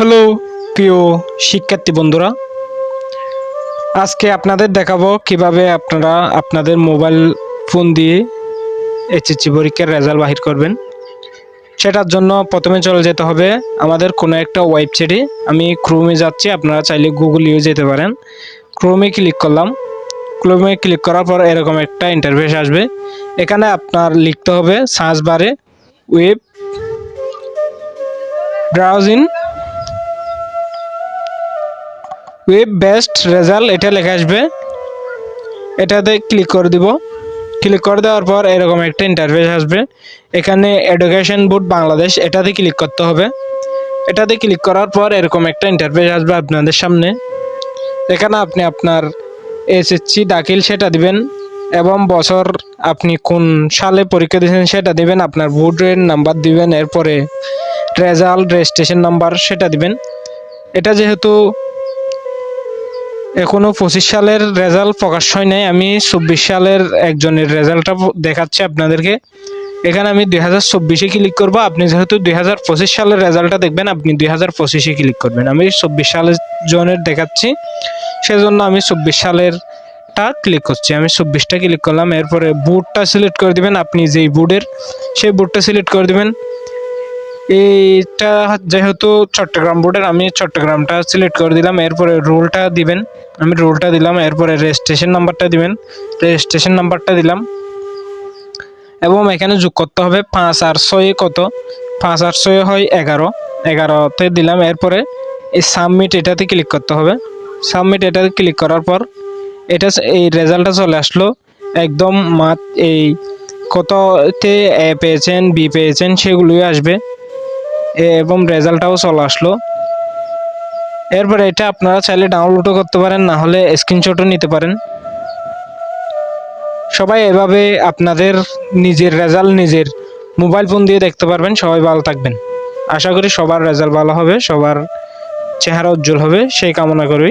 Hello, প্রিয় শিক্ষার্থী বন্ধুরা। আজকে আপনাদের দেখাবো কীভাবে আপনারা আপনাদের মোবাইল ফোন দিয়ে এইচএসসি পরীক্ষার রেজাল্ট বাহির করবেন। সেটার জন্য প্রথমে চলে যেতে হবে আমাদের কোনো একটা ওয়েবসাইটে। আমি ক্রোমে যাচ্ছি, আপনারা চাইলে গুগলেও যেতে পারেন। ক্রোমে ক্লিক করলাম। ক্রোমে ক্লিক করার পর এরকম একটা ইন্টারফেস আসবে। এখানে আপনার লিখতে হবে সার্চ বারে web browsing web best result এটা লেখা আসবে। এটাতে ক্লিক করে দিব। ক্লিক করে দেওয়ার পর এরকম একটা ইন্টারফেস আসবে। এখানে এডুকেশন বোর্ড বাংলাদেশ, এটাতে ক্লিক করতে হবে। এটাতে ক্লিক করার পর এরকম একটা ইন্টারফেস আসবে আপনাদের সামনে। এখানে আপনি আপনার এসএসসি দাখিল সেটা দিবেন এবং বছর আপনি কোন সালে পরীক্ষা দিয়েছেন সেটা দিবেন, আপনার বোর্ডের নাম্বার দিবেন, এরপরে রেজাল্ট রেজিস্ট্রেশন নাম্বার সেটা দিবেন। এটা যেহেতু এখনও পঁচিশ সালের রেজাল্ট প্রকাশ হয় নাই। আমি চব্বিশ সালের একজনের রেজাল্টটা দেখাচ্ছি আপনাদেরকে। এখানে আমি দুই হাজার চব্বিশে ক্লিক করব। আপনি যেহেতু দুই হাজার পঁচিশ সালের রেজাল্টটা দেখবেন, আপনি দুই হাজার পঁচিশে ক্লিক করবেন। আমি চব্বিশ সালের জনের দেখাচ্ছি। সেজন্য আমি চব্বিশ সালের টা ক্লিক করছি। আমি চব্বিশটা ক্লিক করলাম। এরপরে বুটটা সিলেক্ট করে দিবেন। আপনি যেই বুটের সেই বুটটা সিলেক্ট করে দিবেন। এইটা যেহেতু চট্টগ্রাম বোর্ডের, আমি চট্টগ্রামটা সিলেক্ট করে দিলাম, এরপরে রোলটা দিবেন। আমি রোলটা দিলাম, এরপরে রেজিস্ট্রেশন নাম্বারটা দিবেন। রেজিস্ট্রেশন নাম্বারটা দিলাম। এবং এখানে যোগ করতে হবে পাঁচ আর ছয় কত? পাঁচ আর ছয় হয় এগারো। এগারোতে দিলাম, এরপরে এই সাবমিট এটাতে ক্লিক করতে হবে। সাবমিট এটাতে ক্লিক করার পর এটা এই রেজাল্টটা চলে আসলো। একদম মাত এই কততে এ পেয়েছেন, বি পেয়েছেন, সেগুলোই আসবে। এবং রেজাল্টটাও চলে আসলো। এরপর এটা আপনারা চাইলে ডাউনলোডও করতে পারেন, না হলে স্ক্রিনশটও নিতে পারেন। সবাই এভাবে আপনাদের নিজের রেজাল্ট নিজের মোবাইল ফোন দিয়ে দেখতে পারবেন। সবাই ভালো থাকবেন। আশা করি সবার রেজাল্ট ভালো হবে, সবার চেহারা উজ্জ্বল হবে, সেই কামনা করি।